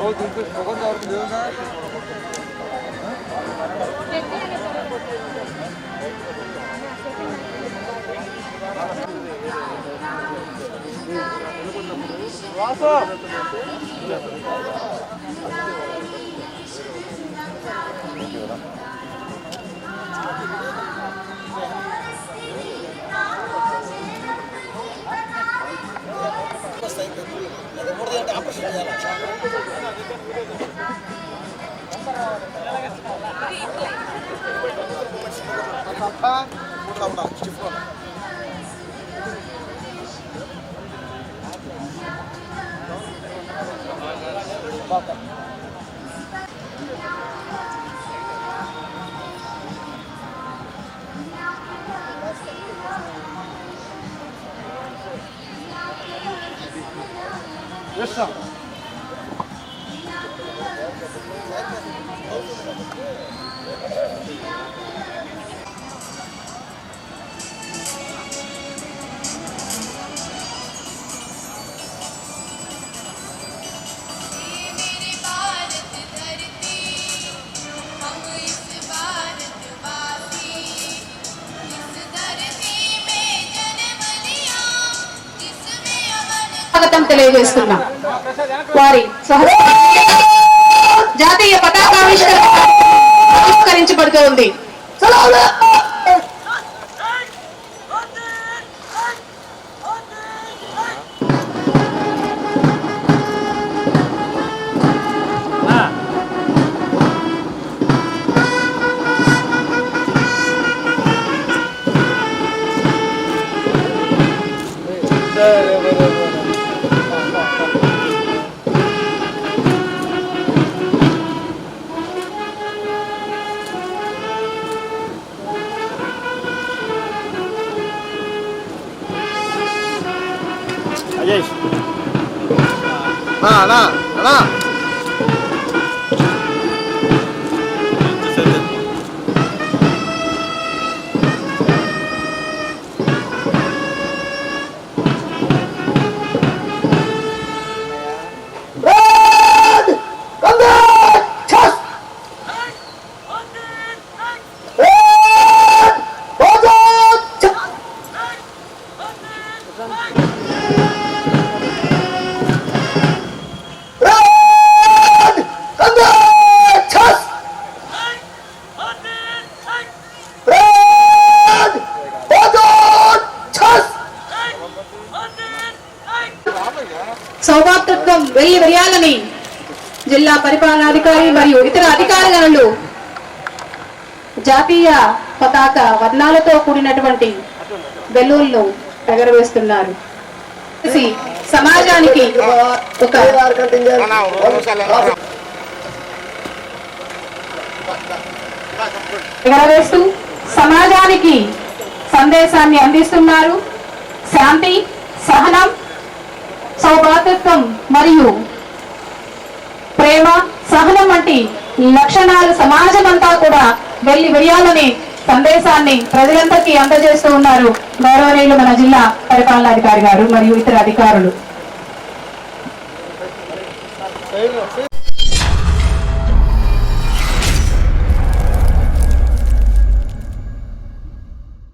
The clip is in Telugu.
O dur dur da orada diyorum ha. Kapan, kapan, küçük kapan. Bakın. Yes, sir. స్వాగతం తెలియజేస్తున్నాం. వారి సహ జాతీయ పతాకావిష్కరణ Ah, là. సౌభాతృత్వం వెయ్యి వెయ్యాలని జిల్లా పరిపాలనాధికారి మరియు ఇతర అధికారులు జాతీయ పతాక వర్ణాలతో కూడినటువంటి బెలూన్లు ఎగరవేస్తున్నారు. సమాజానికి ఒక ఎగరవేస్తూ సమాజానికి సందేశాన్ని అందిస్తున్నారు. శాంతి సహనం సౌభాతృత్వం మరియు ప్రేమ సహనం వంటి లక్షణాలు సమాజం అంతా కూడా వెళ్ళి వేయాలని సందేశాన్ని ప్రజలందరికీ అందజేస్తూ ఉన్నారు గౌరవనీయులు మన జిల్లా పరిపాలనాధికారి గారు మరియు ఇతర అధికారులు.